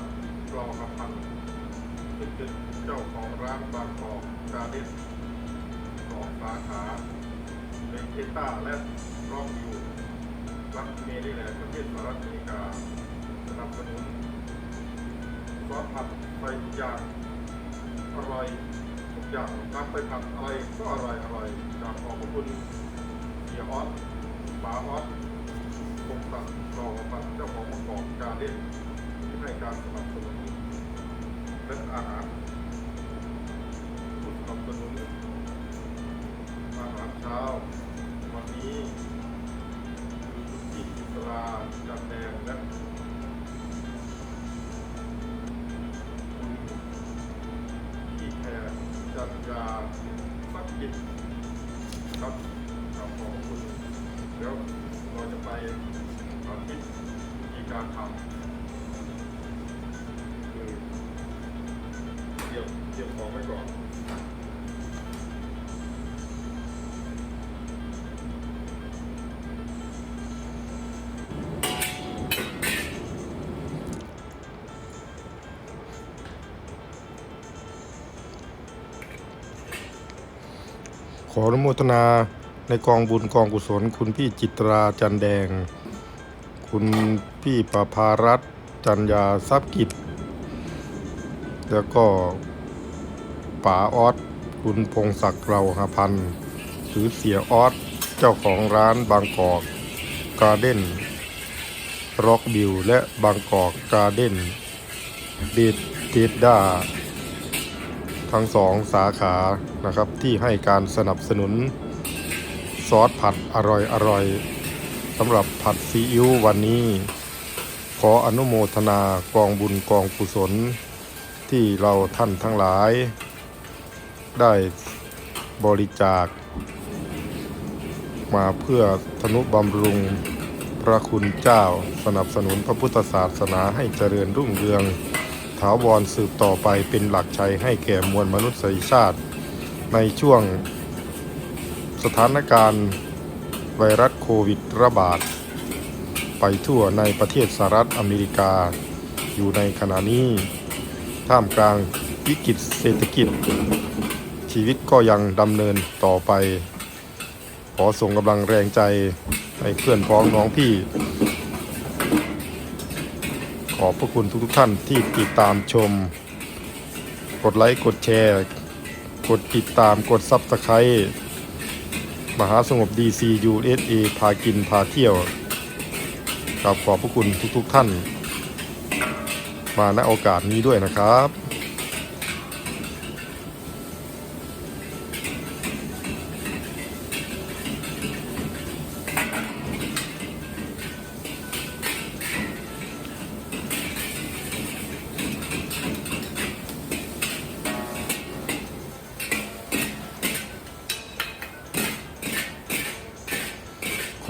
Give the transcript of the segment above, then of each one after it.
ยพงกดิ์กรอกระพันธ์ซึ่งเป็นเจ้าของร้านบางกอกกาเด้นสองสาขาเป็นเทต้าและรอกอยู่รัฐเมริแลนด์ประเทศสหรัฐอเมริกาสนับสนุนซอสผัดไปทุกอย่างอร่อยทุกอย่างนำไปผัดอะไรก็อร่อยอร่อยจากขอบคุณเสียออสป๋าออสคงศัดรองประเจ้าของประกอบการเล่น ให้การสนับสนุนและอาหารผู้สนับสนุนอาหารเช้า วันนี้คือคุณพี่อิสราจันแดงและคุณพี่แพรจันยาสักกิจครับขอบคุณเดี๋ยวเราจะไปสาธิตวิธีการทำ เตรียมของไว้ก่อนขออนุโมทนาในกองบุญกองกุศล คุณพี่จิตราจันแดง คุณพี่ประภารัตน์จันยาทรัพย์กิจ แล้วก็ ป๋าออสคุณพงศักดิ์เราหาพันธ์หรือเสียออสเจ้าของร้านบางกอกการ์เด้นร็อกบิวและบางกอกการ์เด้นเดดเดดด้าทั้งสองสาขานะครับที่ให้การสนับสนุน ซอสผัดอร่อยอร่อยสำหรับผัดซีอิ๊ววันนี้ ขออนุโมทนากองบุญกองกุศล ที่เราท่านทั้งหลาย ได้บริจาค มาเพื่อธนุบำรุงพระคุณเจ้าสนับสนุนพระพุทธศาสนาให้เจริญรุ่งเรือง ถาวรสืบต่อไปเป็นหลักชัยให้แก่มวลมนุษยชาติ ในช่วงสถานการณ์ไวรัสโควิดระบาด ไปทั่วในประเทศสหรัฐอเมริกา อยู่ในขณะนี้ ท่ามกลางวิกฤตเศรษฐกิจ ชีวิตก็ยังดำเนินต่อไป ขอส่งกำลังแรงใจให้เพื่อนพ้องน้องพี่ ขอบพระคุณทุกๆท่านที่ติดตามชม กดไลค์ กดแชร์ กดติดตามกดซับสไครต์มหาสงบ DC USA พากินพาเที่ยวครับขอบพระคุณทุกๆท่าน มาณโอกาสนี้ด้วยนะครับ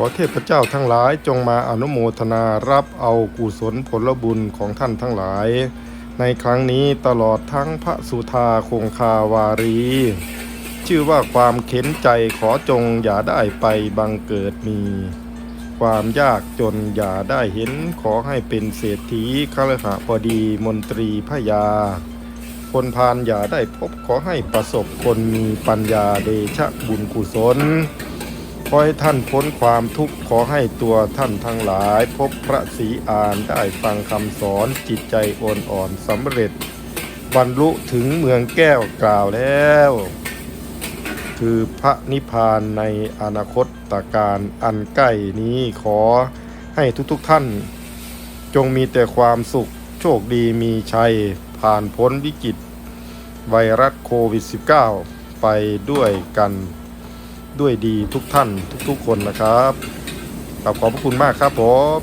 อเทพเจ้าทั้งหลายจงมาอนุโมทนารับเอากุศลผลบุญของท่านทั้งหลาย ในครั้งนี้ตลอดทั้งพระสุธาคงคาวารี ชื่อว่าความเข็นใจขอจงอย่าได้ไปบังเกิดมี ความยากจนอย่าได้เห็นขอให้เป็นเศรษฐีคฤหบดีมนตรีพระยาคนพาลอย่าได้พบขอให้ประสบคนมีปัญญาเดชะบุญกุศล ให้ท่านพ้นความทุกข์ขอให้ตัวท่านทั้งหลาย พบพระศรีอานได้ฟังคำสอนจิตใจอ่อนอ่อนสำเร็จ บรรลุถึงเมืองแก้วกล่าวแล้ว คือพระนิพพานในอนาคตตการอันใกล้นี้ขอให้ทุกๆท่าน จงมีแต่ความสุขโชคดีมีชัย ผ่านพ้นวิกฤตไวรัสโควิด -19 ไปด้วยกัน ด้วยดีทุกท่านทุกๆคนนะครับขอบขอบพระคุณมากครับผม